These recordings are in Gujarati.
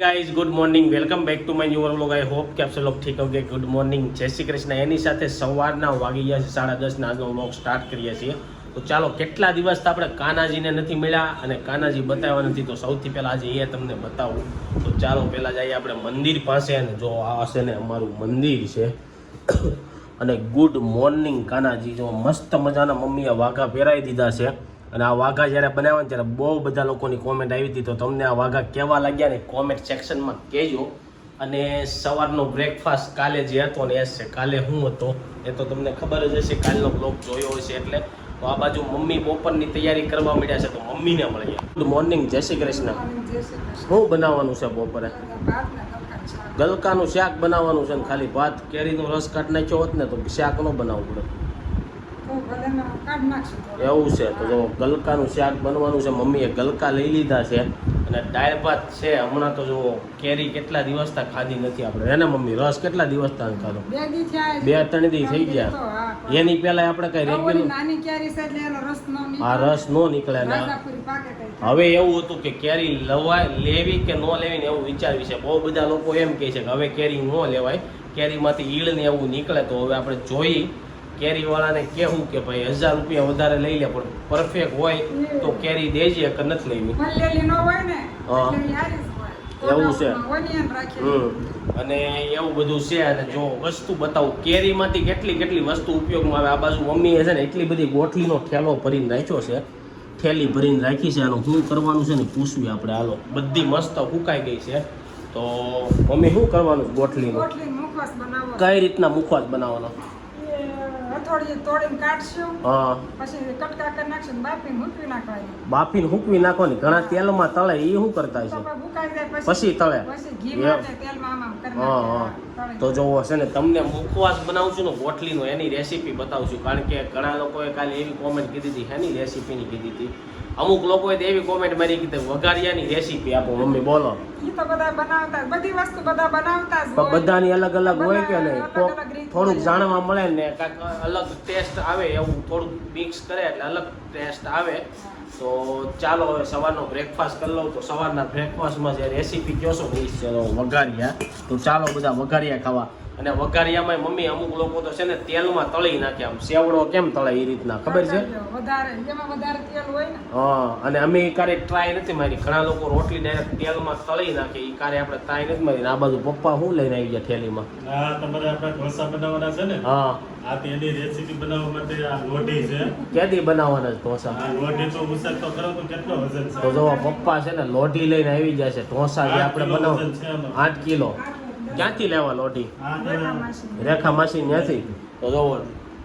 Guys good morning welcome back to my new vlog I hope કે આપ લોગ ઠીક હોગે ગુડ મોર્નિંગ જય શ્રી કૃષ્ણ. એની સાથે સવારના વાગી ગયા છે, સાડા દસના આજનો વ્લોગ સ્ટાર્ટ કરીએ છીએ. તો ચાલો, કેટલા દિવસ આપણે કાનાજીને નથી મળ્યા અને કાનાજી બતાવ્યા નથી, તો સૌથી પહેલાં આજે એ તમને બતાવું. તો ચાલો, પહેલાં જઈએ આપણે મંદિર પાસે અને જો આ હશે ને અમારું મંદિર છે. અને ગુડ મોર્નિંગ કાનાજી. જો મસ્ત મજાના મમ્મીએ વાઘા પહેરાવી દીધા છે. અને આ વાઘા જ્યારે બનાવ્યા ત્યારે બહુ બધા લોકોની કોમેન્ટ આવી હતી. તો તમને આ વાઘા કેવા લાગ્યા ને કોમેન્ટ સેક્શનમાં કહેજો. અને સવારનો બ્રેકફાસ્ટ કાલે જે હતો ને એ છે. કાલે હું હતો. એ તો તમને ખબર જ હશે કાલનો બ્લોગ જોયો હશે એટલે. તો આ બાજુ મમ્મી બપોરની તૈયારી કરવા મળ્યા છે તો મમ્મીને મળીએ. ગુડ મોર્નિંગ જય શ્રી કૃષ્ણ. શું બનાવવાનું છે બપોરે? ગલકાનું શાક બનાવવાનું છે ને ખાલી ભાત? કેરીનો રસ કાઢ નાખ્યો હોત ને તો શાક ન બનાવવું પડે. એવું છે તો જો ગલકાનું શાક બનવાનું છે મમ્મીએ ગલકા લઈ લીધા છે અને દાળ ભાત છે. હમણાં તો જો કેરી કેટલા દિવસ તા ખાધી નથી આપણે. એને મમ્મી? રસ કેટલા દિવસ તા ખાધો? બે ત્રણ દી થઈ ગયા. એની પહેલા આપણે કઈ રેગ્યુલર એનો રસ નો આ રસ નો નીકળે ને હવે એવું હતું કે કેરી લવાય લેવી કે ન લેવી ને એવું વિચારવી છે. બહુ બધા લોકો એમ કહે છે કે હવે કેરી ન લેવાય. કેરીમાંથી ઈળ ને એવું નીકળે તો હવે આપણે જોઈ કેરીવાળાને કહેવું કે ભાઈ હજાર રૂપિયા વધારે લઈ લે પણ પરફેક્ટ હોય તો કેરી દેજે કે નથી લેવી. એવું છે. અને એવું બધું છે અને જો વસ્તુ બતાવું કેરીમાંથી કેટલી કેટલી વસ્તુ ઉપયોગમાં આવે? આ બાજુ મમ્મીએ છે ને એટલી બધી ગોઠલીનો ઠેલો ભરીને રાખ્યો છે. થેલી ભરીને રાખી છે અને શું કરવાનું છે ને પૂછવી આપણે હાલો. બધી મસ્ત ફૂંકાઈ ગઈ છે. તો મમ્મી શું કરવાનું ગોઠલીનું? કઈ રીતના મુખવાસ બનાવવાનો? હથોડીએ તોડીને કાઢશું. હા. પછી કટકા કરી નાખશું બાફીને મૂકવી નાખવાની. બાફીને હૂકવી નાખવાની. ઘણા તેલમાં તળે એ શું કરતા છે પછી તળે. પછી ઘી માટે તેલમાં આમ કરી હા. તો જોવો છે ને તમને મુખવાસ બનાવું છું ને ગોઠલીનો એની રેસીપી બતાવું છું. કારણ કે ઘણા લોકોએ કાલે એવી કોમેન્ટ કીધી હતી હેની રેસીપીની કીધી હતી. અમુક લોકોએ તો એવી કોમેન્ટ મારી કે વઘારિયાની રેસીપી આપો મમ્મી બોલો. ઈ તો બધા બનાવતા બધી વસ્તુ બધા બનાવતા જ બધાની અલગ અલગ હોય કે નહીં? થોડુંક જાણવા મળે ને કાંઈક અલગ ટેસ્ટ આવે એવું થોડુંક મિક્સ કરે એટલે અલગ ટેસ્ટ આવે. તો ચાલો હવે સવારનો બ્રેકફાસ્ટ કરી લઉં. તો સવારના બ્રેકફાસ્ટમાં જે રેસીપી કહો છો એ વઘારિયા. તો ચાલો બધા વઘારિયા ખાવા. અને વઘારિયામાં મમ્મી અમુક લોકો તો છે ને તેલમાં તળી નાખે આમ. સેવડો કેમ તળે એ રીતના? ખબર છે? વધારે જેમાં વધારે તેલ હોય ને. હા અને અમે એ કારે ટ્રાય નથી મારી. ઘણા લોકો રોટલી ડાયરેક્ટ તેલમાં તળી નાખે. એ કારે આપણે ટ્રાય નથી મારી. આ બાજુ પપ્પા શું લઈને આવી ગયા થેલીમાં? આ તમારે આપણે ઢોસા બનાવવાના છે ને? હા. આ તેની રેસીપી બનાવવા માટે આ લોઢી છે. ક્યાંથી બનાવવાના ઢોસા? લોઢી તો ઉસેક તો કરો તો કેટલો વજન તો જો પપ્પા છે ને લોઢી લઈને આવી જાય છે. ઢોસા જે આપણે બનાવ વજન આઠ કિલો. ક્યાંથી લેવા લોઢી? રેખા માસી. રેખા ત્યાંથી તો જો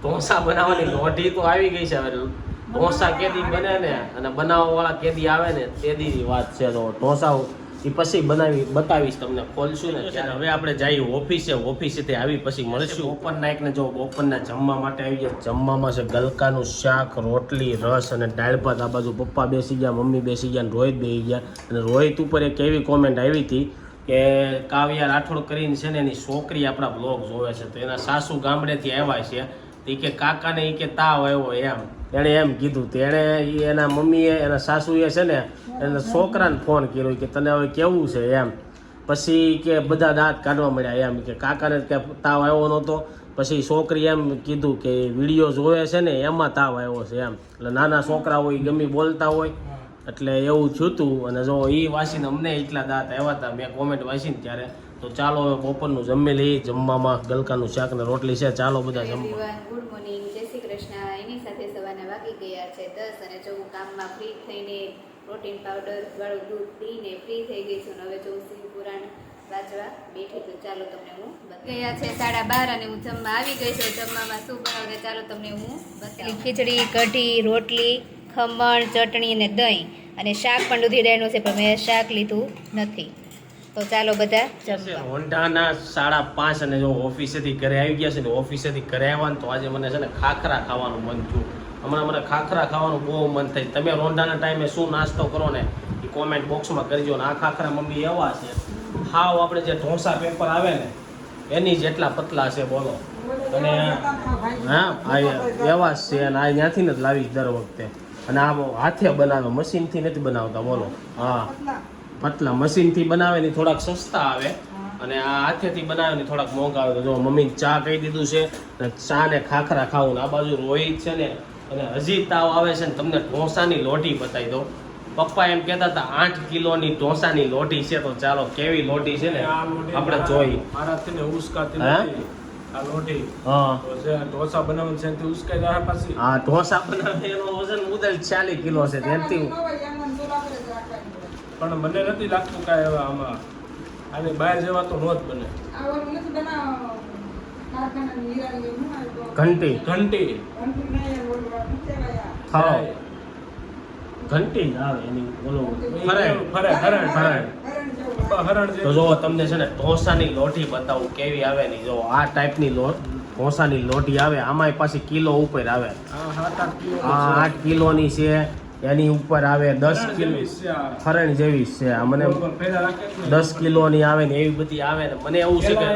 ઢોસા બનાવવાની લોઢી તો આવી ગઈ છે હવે. ઢોસા કેદી બને ને અને બનાવવા વાળા કેદી આવે ને તેદીની વાત છે. તો ઢોસા એ પછી બનાવી બતાવીશ તમને. ખોલશું ને ત્યારે. હવે આપણે જઈએ ઓફિસે. ઓફિસેથી આવી પછી મળશું. ઓપન નાઈક ને જો ઓપનના જમવા માટે આવી ગયા. જમવામાં છે ગલકાનું શાક રોટલી રસ અને દાળ ભાત. આ બાજુ પપ્પા બેસી ગયા મમ્મી બેસી ગયા અને રોહિત બેસી ગયા. અને રોહિત ઉપર એક એવી કોમેન્ટ આવી હતી કે કાવ્યા રાઠોડ કરીને છે ને એની છોકરી આપણા બ્લોગ જોવે છે. તો એના સાસુ ગામડેથી આવ્યા છે. તો કે કાકાને એ કે તાવ આવ્યો એમ. એણે એમ કીધું તેણે એના મમ્મીએ, એના સાસુએ છે ને એના છોકરાને ફોન કર્યો કે તને હવે કેવું છે એમ. પછી કે બધા દાંત કાઢવા મળ્યા એમ. કે કાકાને કે તાવ આવ્યો નહોતો. પછી છોકરી એમ કીધું કે વીડિયો જોવે છે ને એમાં તાવ આવ્યો છે એમ. એટલે નાના છોકરા હોય ગમી બોલતા હોય. એટલે એવું થયું હતું અને જો એ વાંચીને અમને એટલા દાંત આવ્યા હતા મેં કોમેન્ટ વાંચીને ત્યારે તો ચાલો હવે બપોરનું જમી લઈએ જમવામાં ગલકાનું શાક ને રોટલી છે ચાલો બધા જમવા. ગુડ મોર્નિંગ જય શ્રી કૃષ્ણ. એની સાથે સવારના વાગી ગયા છે દસ અને જો હું કામમાં ફ્રી થઈને પ્રોટીન પાવડર વાળું દૂધ પીને ફ્રી થઈ ગઈ છું અને હવે જો શિવ પુરાણ વાંચવા બેઠી તો ચાલો તમને હું. ગયા છે સાડા બાર અને હું જમવા આવી ગઈ છું. જમવામાં શું બનાવશે ચાલો તમને હું બતાવી. ખીચડી કઢી રોટલી ખમણ, ચટણી અને દહીં અને શાક પણ દૂધી ડાયનું છે, પણ મેં શાક લીધું નથી. તો ચાલો બધા જમવા. હોન્ડાના સાડા પાંચ અને જો ઓફિસેથી ઘરે આવી ગયા છે ને ઓફિસેથી ઘરે આવવાનું તો આજે મને છે ને ખાખરા ખાવાનું મન થયું. હમણાં મને ખાખરા ખાવાનું બહુ મન થાય. તમે રોંઢાના ટાઈમે શું નાસ્તો કરો ને એ કોમેન્ટ બોક્સમાં કરજો ને. આ ખાખરા મમ્મી એવા છે. હાવ આપણે જે ઢોસા પેપર આવે ને, એની જેટલા પતલા છે બોલો. અને હા એવા છે અને આ ત્યાંથી જ લાવીશ દર વખતે. અને આ હાથે બનાવે મશીનથી નથી બનાવતા બોલો. હા. પતલા મશીનથી બનાવે ને થોડાક સસ્તા આવે. અને આ હાથેથી બનાવે ને થોડાક મોંઘા આવે. તો જો મમ્મી ચા કહી દીધું છે અને ચા ને ખાખરા ખાવું ને આ બાજુ રોહિત છે ને અને હજી તાવ આવે છે ને તમને ઢોસાની લોટી બતાવી દો પપ્પા એમ કહેતા હતા આઠ કિલોની ઢોસાની લોટી છે. તો ચાલો કેવી લોટી છે ને? આપણે જોઈ. મારાથી ને ઉસકાતી તો ઢોસા બનાવવાનું છે એનાથી ઉસકાઈ પાછી. ઢોસા બનાવે એનો વજન મુદલ ચાલીસ કિલો છે. પણ મને નથી લાગતું કાંઈ હવે આમાં. આને બહાર જેવા તો નો જ બને. તો. ઘંટી. ઘંટી. ઘંટું જ આવે એની બોલો ફરે ફરે હરણ હરણ. તો જો તમને છે ને ઢોસાની લોટી બતાવું કેવી આવે ની જો આ ટાઈપની લોટ ઢોસાની લોટી આવે આમાંય પાછી કિલો ઉપર આવે. આઠ કિલો આ આઠ કિલોની છે એની ઉપર આવે દસ કિલો ફરણ જેવી છે. આ મને દસ કિલોની આવે ને એવી બધી આવે ને. મને એવું છે કે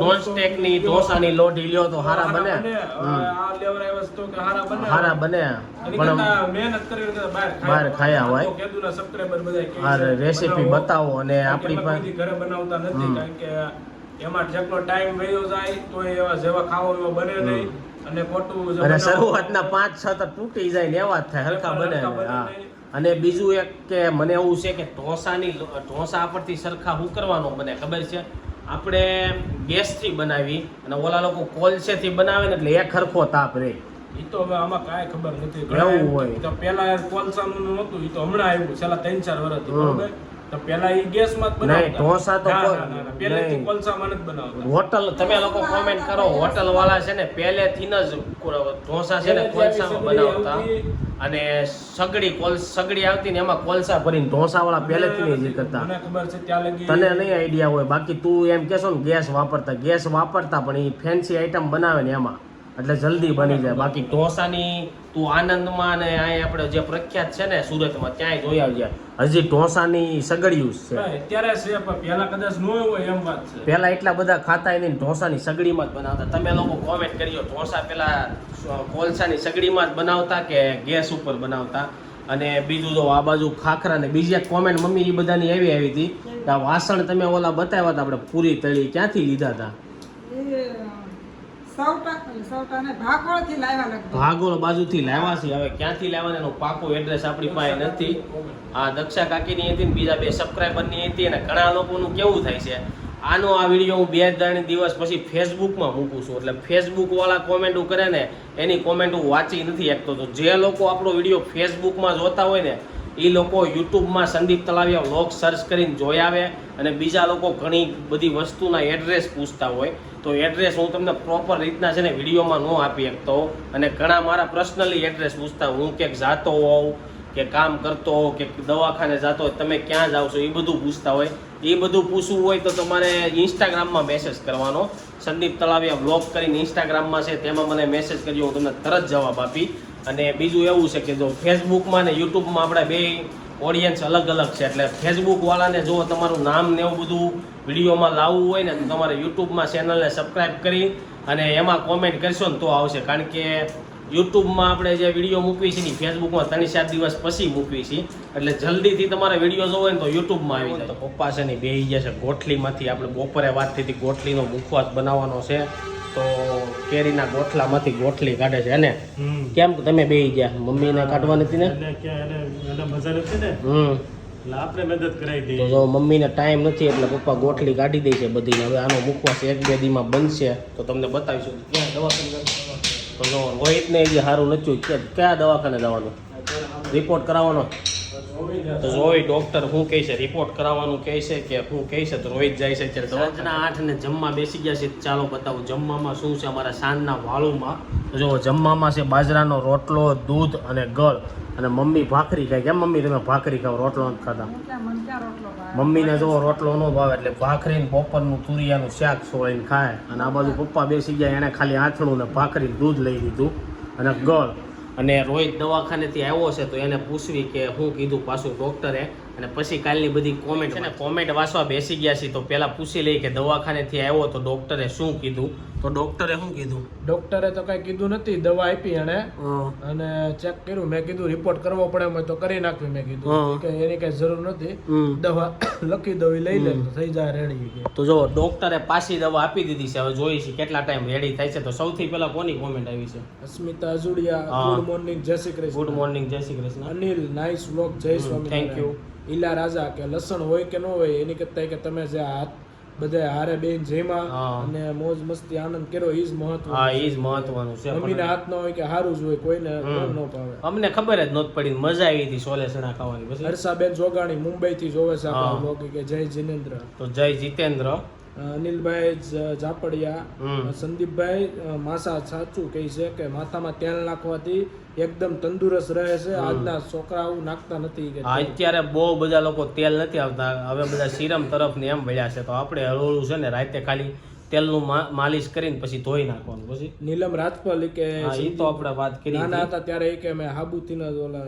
નોન સ્ટેકની ઢોસાની લોઢી લ્યો તો હારા બને. હારા બને. પણ બહાર ખાયા. હોય. રેસીપી બતાવો અને આપણી પાસે ઘરે બનાવતા નથી કારણ કે એમાં જેટલો ટાઈમ વયો જાય તો એવા જેવા ખાવો એવા બને નહીં. અને ખોટું અને શરૂઆતના પાંચ છ તો તૂટી જાય ને એવા જ થાય હલકા બને હા. અને બીજું એક કે મને એવું છે કે ઢોસાની ઢોસા પરથી સરખા શું કરવાનો મને ખબર છે? આપણે ગેસથી બનાવી અને ઓલા લોકો કોલસેથી બનાવે ને એટલે એક ખરખો તાપ રહે. એ તો હવે આમાં કાંઈ ખબર નથી. એવું હોય. તો પેલા કોલસાનું નહોતું એ તો હમણાં આવ્યું છેલ્લા ત્રણ ચાર વર્ષથી. બરોબર? તો પેલા ઈ ગેસમાં જ નહીં, ઢોસા તો. પહેલેથી. કોલસામાં નથી બનાવતા. હોટલ તમે લોકો કોમેન્ટ કરો હોટલ વાળા છે ને પહેલેથી જ ઢોસા છે ને કોલસામાં બનાવતા. અને સગડી કોલ સગડી આવતી ને એમાં કોલસા ભરીને ઢોસા વાળા પહેલેથી જ કરતા મને ખબર છે ત્યાં લગી તને નહીં આઈડિયા હોય. બાકી તું એમ કહેશો ને ગેસ વાપરતા. ગેસ વાપરતા પણ એ ફેન્સી આઈટમ બનાવે ને એમાં. એટલે જલ્દી બની જાય. બાકી ઢોસાની તું આનંદમાં ને અહીંયા આપણે જે પ્રખ્યાત છે ને સુરતમાં ત્યાંય જોઈ આવજે. હજી ઢોસાની સગડિયું છે. અત્યારે છે પણ પહેલા કદાચ ન હોય એમ વાત છે. પહેલા એટલા બધા ખાતા નહીં ઢોસાની સગડીમાં જ બનાવતા. તમે લોકો કોમેન્ટ કરજો. ઢોસા પહેલા કોલસાની સગડીમાં જ બનાવતા કે ગેસ ઉપર બનાવતા? અને બીજું જો આ બાજુ ખાખરા ને બીજી એક કોમેન્ટ મમ્મી એ બધાની એવી આવી હતી. કે આ વાસણ તમે ઓલા બતાવ્યા હતા આપણે પૂરી તળી. ક્યાંથી લીધા હતા એ સૌટા સૌટા ને ભાગોળથી લાવ્યા લગભગ ભાગોળ બાજુથી લાવ્યા છે. હવે ક્યાંથી લાવવાના એનું પાકું એડ્રેસ આપણી પાસે નથી. આ દક્ષા કાકીની હતી ને બીજા બે સબસ્ક્રાઈબરની હતી અને ઘણા લોકોનું કેવું થાય છે. આનો આ વીડિયો હું બે ત્રણ દિવસ પછી ફેસબુકમાં મૂકું છું. એટલે ફેસબુક વાળા કોમેન્ટો કરે ને, એની કોમેન્ટ હું વાંચી નથી શકતો. તો જે લોકો આપણો વીડિયો ફેસબુકમાં જોતા હોય ને એ લોકો યુટ્યુબમાં સંદીપ તલાવિયા વ્લોગ સર્ચ કરીને જોઈ આવે અને બીજા લોકો ઘણી બધી વસ્તુના એડ્રેસ પૂછતા હોય. તો એડ્રેસ હું તમને પ્રોપર રીતના છે ને વિડીયોમાં ન આપી શકતો અને ઘણા મારા પર્સનલી એડ્રેસ પૂછતા. હું ક્યાંક જાતો હોઉં, કે કામ કરતો હોઉં, કે દવાખાને જાતો હોય, તમે ક્યાં જાઓ છો એ બધું પૂછતા હોય. એ બધું પૂછવું હોય તો તમારે ઇન્સ્ટાગ્રામમાં મેસેજ કરવાનો. સંદીપ તળાવિયા બ્લોગ કરીને ઇન્સ્ટાગ્રામમાં છે, તેમાં મને મેસેજ કરજો, હું તમને તરત જવાબ આપી અને બીજું એવું છે કે જો ફેસબુકમાં ને યુટ્યુબમાં આપણે બે ઓડિયન્સ અલગ અલગ છે, એટલે ફેસબુકવાળાને જો તમારું નામ ને એવું બધું વિડીયોમાં લાવવું હોય ને, તો તમારે યુટ્યુબમાં ચેનલને સબસ્ક્રાઈબ કરી અને એમાં કોમેન્ટ કરશો ને તો આવશે. કારણ કે યુટ્યુબમાં આપણે જે વીડિયો મૂકવી છે ને ફેસબુકમાં ત્રણ ચાર દિવસ પછી મૂકવી છે. એટલે જલ્દીથી તમારે વીડિયો જોવો હોય ને તો યુટ્યુબમાં આવી જાય. તો પપ્પા છે ને બે ગયા છે ગોઠલીમાંથી. આપણે બપોરે વાત થઈ હતી ગોઠલીનો મુખવાસ બનાવવાનો છે. તો કેરીના ગોઠલામાંથી ગોઠલી કાઢે છે અને હમ. કેમ તમે બે ગયા? મમ્મીને કાઢવાની એને એને એને નથી ને? હમ. આપણે મદદ કરાવી તો મમ્મીને ટાઈમ નથી એટલે પપ્પા ગોઠલી કાઢી દે છે બધીને. હવે આનો મુખવાસ એક બે દીમાં બનશે. તો તમને બતાવીશું. ક્યાં દવાખાને તો જો રોહિતને એ સારું નથી કે કયા દવાખાને જવાનું? રિપોર્ટ કરાવવાનો. તો રોહિત ડોક્ટર શું કહે છે? રિપોર્ટ કરાવવાનું કહે છે કે શું કહે છે? તો રોહિત જાય છે અત્યારે સાંજના આઠ ને જમવા બેસી ગયા છે. ચાલો બતાવું, જમવામાં શું છે અમારા સાંજના વાળુમાં? જો જમવામાં છે બાજરાનો રોટલો, દૂધ અને ગળ. અને મમ્મી ભાખરી ખાય. કેમ મમ્મી તમે ભાખરી ખાવ? રોટલો નથી ખાતા? મમ્મીને જો રોટલો ન ભાવે એટલે ભાખરીને, બપોરનું તુરિયાનું શાક સોળીને ખાય. અને આ બાજુ પપ્પા બેસી ગયા એણે ખાલી આથણું ને ભાખરી દૂધ લઈ લીધું. અને ગળ. અને રોહિત દવાખાનેથી આવ્યો છે તો એને પૂછવી કે શું કીધું પાછું ડૉક્ટરે અને પછી કાલની બધી કોમેન્ટ છે ને કોમેન્ટ વાંચવા બેસી ગયા છીએ તો પહેલાં પૂછી લઈએ કે દવાખાનેથી આવ્યો તો ડોક્ટરે શું કીધું? તો ડોક્ટરે શું કીધું? ડોક્ટરે તો કઈ કીધું નથી દવા આપી એને અને ચેક કર્યું મેં કીધું રિપોર્ટ કરવો પડે એમ તો કરી નાખવી મેં કીધું. કે એની કાંઈ જરૂર નથી. દવા લખી દવી લઈ લે તો થઈ જાય રેડી તો જો ડોક્ટરે પાછી દવા આપી દીધી છે હવે જોઈ છે કેટલા ટાઈમ રેડી થાય છે. તો સૌથી પહેલા કોની કોમેન્ટ આવી છે? અસ્મિતા અજુડિયા. ગુડ મોર્નિંગ જય Shri Krishna. Good morning Jai Shri Krishna. Anil nice vlog Jai Swami thank you. Ila Raja કે લસણ હોય કે ન હોય એની કરતા કે તમે જે હાથ બધા હારે બેન જેમાં અને મોજ મસ્તી આનંદ કર્યો ઈ જ મહત્વ હા ઈ જ મહત્વનું છે. મમ્મીના હાથ ન હોય કે સારું જ હોય કોઈને. ન પાવે અમને ખબર જ નહોતી પડી મજા આવી હતી સોલે સણા ખાવાની પછી? હર્ષાબેન જોગાણી મુંબઈ થી જોવે છે આપણો કે જય જીનેન્દ્ર. તો જય જીતેન્દ્ર. અનિલભાઈ ઝાપડિયા. સંદીપભાઈ માસા સાચું કહે છે કે માથામાં તેલ નાખવાથી એકદમ તંદુરસ્ત રહે છે. આજના છોકરાઓ નાખતા નથી અત્યારે બહુ બધા લોકો તેલ નથી આવતા. હવે બધા સિરમ તરફ ને એમ વળ્યા છે. તો આપણે હળવું છે ને રાતે ખાલી તેલનું માલિશ કરીને પછી ધોઈ નાખવાનું પછી? નીલમ રાજપાલ કે એ તો આપણે વાત કરી નાના હતા. ત્યારે એ કે મેં સાબુથી ન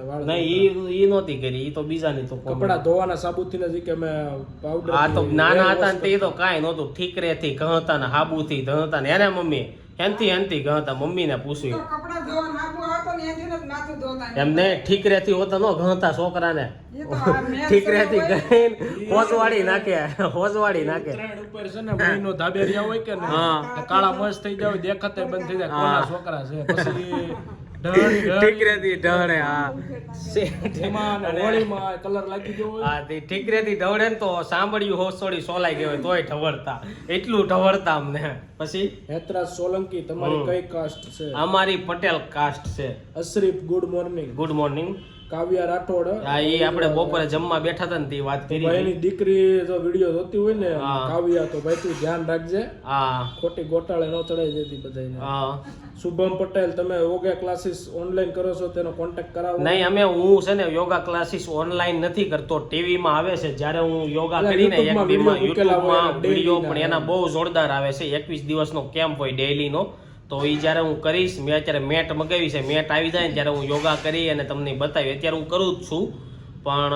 વાળ નહીં ઈ એ નહોતી કરી એ તો બીજાની તો કપડા ધોવાના સાબુથી જ કે મેં પાવડર આ તો નાના હતા ને તે તો કાંઈ નહોતું. ઠીકરેથી ઘતા ને હાબુથી ઘતા ને એને મમ્મી હેનથી હેનથી ઘતા મમ્મીને પૂછ્યું. આબુ ઠીક એમને ઠીકરેથી હોતા નો ઘણતા છોકરાને. એ તો આ મેં ઠીકરેથી હોય. ગઈને હોજવાડી નાખે હોજવાડી નાખે. ઉપર છે ને મહિનો ધાબેરિયા હોય કે હા. કાળા મસ્ત થઈ જાય દેખાતે બંધ થઈ જાય કોના છોકરા છે? પછી ઠીકરેથી ઢળે હા. કલર લાગી ગયો હા તે ઠીકરેથી ને તો સાંભળ્યું હોસોડી સોલાઈ ગયો તોય ઢવળતા એટલું ઢવળતા અમને. પછી? હેતરાજ સોલંકી તમારી કઈ કાસ્ટ છે? અમારી પટેલ કાસ્ટ છે. Ashrif good morning good morning Kavya Rathod હા એ આપણે બપોરે જમવા બેઠા હતા ને તે વાત કરી. હતી. દીકરી જો વીડિયો જોતી હોય ને કાવ્યા તો ભાઈ તું ધ્યાન રાખજે. હા. ખોટી ગોટાળે ન ચડાઈ જતી બધાને હા. શુભમ પટેલ તમે યોગા ક્લાસીસ ઓનલાઈન કરો છો તેનો કોન્ટેક્ટ કરાવો. નહીં અમે હું છે ને યોગા ક્લાસીસ ઓનલાઈન નથી કરતો. ટીવી માં આવે છે જ્યારે હું યોગા કરીને એક યુટ્યુબમાં એના વીડિયો પણ એના બહુ જોરદાર આવે છે. એકવીસ દિવસનો કેમ્પ હોય ડેઈલીનો તો એ જ્યારે હું કરીશ મેં અત્યારે મેટ મગાવી છે. મેટ આવી જાય ને ત્યારે હું યોગા કરી અને તમને બતાવી. અત્યારે હું કરું જ છું પણ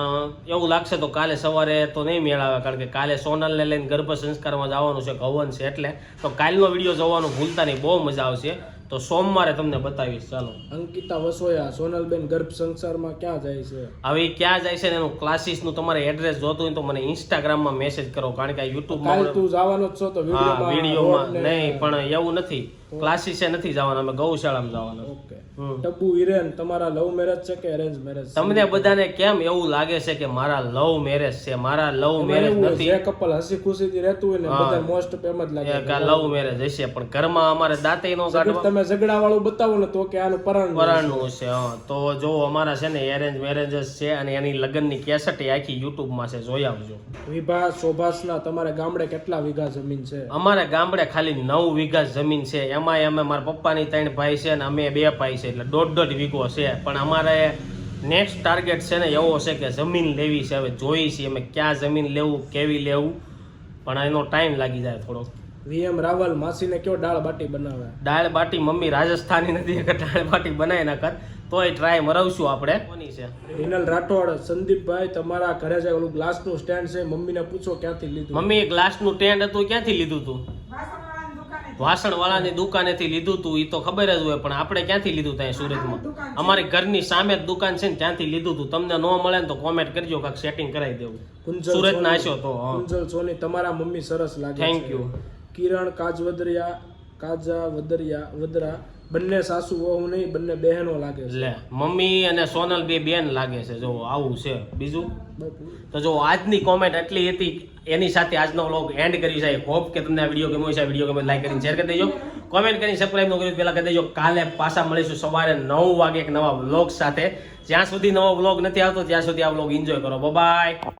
એવું લાગશે તો કાલે સવારે તો નહીં મેળ આવે કારણ કે કાલે સોનલને લઈને ગર્ભ સંસ્કારમાં જવાનું છે હવન છે એટલે. તો કાલનો વીડિયો જોવાનું ભૂલતા નહીં બહુ મજા આવશે. તો સોમવારે તમને બતાવીશ ચાલો. અંકિતા વસોયા સોનલબેન ગર્ભ સંસારમાં ક્યાં જાય છે? હવે ક્યાં જાય છે એનું ક્લાસીસનું તમારે એડ્રેસ જોતું હોય તો મને ઇન્સ્ટાગ્રામમાં મેસેજ કરો કારણ કે યુટ્યુબમાં તું જવાનો જ છો તો વિડીયોમાં નહીં પણ એવું નથી. ક્લાસીસે નથી જવાના અમે ગૌશાળામાં જવાના. ઓકે. ટબ્બુ હિરેન તમારા લવ મેરેજ છે કે અરેન્જ મેરેજ તમને બધાને કેમ એવું લાગે છે કે મારા લવ મેરેજ છે? મારા લવ મેરેજ નથી. જે કપલ હસી ખુશીથી રહેતું હોય ને બધા મોસ્ટ એમ જ લાગે કે લવ મેરેજ હશે પણ ઘરમાં અમારે દાંતે નો કાઢવા. તમે ઝઘડા વાળું બતાવો ને તો કે આનું પરણ પરાણનું છે હા. તો જો અમારા છે ને એરેન્જ મેરેજીસ છે અને એની લગ્નની કેસેટ એ આખી યુટ્યુબમાં છે જોઈ આવજો. વિભા શોભાસના તમારે ગામડે કેટલા વીઘા જમીન છે? અમારે ગામડે ખાલી નવ વીઘા જમીન છે એમાંય અમે મારા પપ્પાની ત્રણ ભાઈ છે ને અમે બે ભાઈ છે એટલે દોઢ દોઢ વીઘો છે. પણ અમારે નેક્સ્ટ ટાર્ગેટ છે ને એવો છે કે જમીન લેવી છે. હવે જોઈ છીએ અમે ક્યાં જમીન લેવું કેવી લેવું. પણ એનો ટાઈમ લાગી જાય થોડો વીએમ રાવલ માસીને કયો દાળ બાટી બનાવે? દાળ બાટી મમ્મી રાજસ્થાની નથી કે દાળ બાટી બનાવી નાખત. તોય ટ્રાય મરાવશું આપણે. કોની છે? હિનલ રાઠોડ સંદીપભાઈ તમારા ઘરે જે ઓલું ગ્લાસનું સ્ટેન્ડ છે મમ્મીને પૂછો ક્યાંથી લીધું? મમ્મી ગ્લાસનું ટેન્ડ હતું ક્યાંથી લીધું હતું વાસણવાળાની દુકાને વાસણવાળાની દુકાનેથી લીધું તું એ તો ખબર જ હોય પણ આપણે ક્યાંથી લીધું ત્યાં સુરતમાં? અમારી ઘરની સામે જ દુકાન છે ને ત્યાંથી લીધું તું. તમને ન મળે ને તો કોમેન્ટ કરજો કાંક સેટિંગ કરાવી દેવું. સુરત ના છો તો કુંજલ સોની તમારા મમ્મી સરસ લાગે થેન્ક યુ. કિરણ કાજવદરિયા કાજા વદરિયા વદરા બંને સાસુ વહુ નહીં બંને બહેનો લાગે છે. લે મમ્મી અને સોનલ બે બેન લાગે છે. જો આવું છે. બીજું? તો જો આજની કોમેન્ટ એટલી હતી એની સાથે આજનો વ્લોગ એન્ડ કરી છે. હોપ કે તમને આ વીડિયો ગમ્યો છે વીડિયો ગમે લાઈક કરીને શેર કરી દેજો. કોમેન્ટ કરીને સબસ્ક્રાઈબ ન કર્યું પહેલાં કરી દેજો. કાલે પાછા મળીશું સવારે નવ વાગે એક નવા વ્લોગ સાથે. જ્યાં સુધી નવો વ્લોગ નથી આવતો ત્યાં સુધી આ વ્લોગ એન્જોય કરો. બાય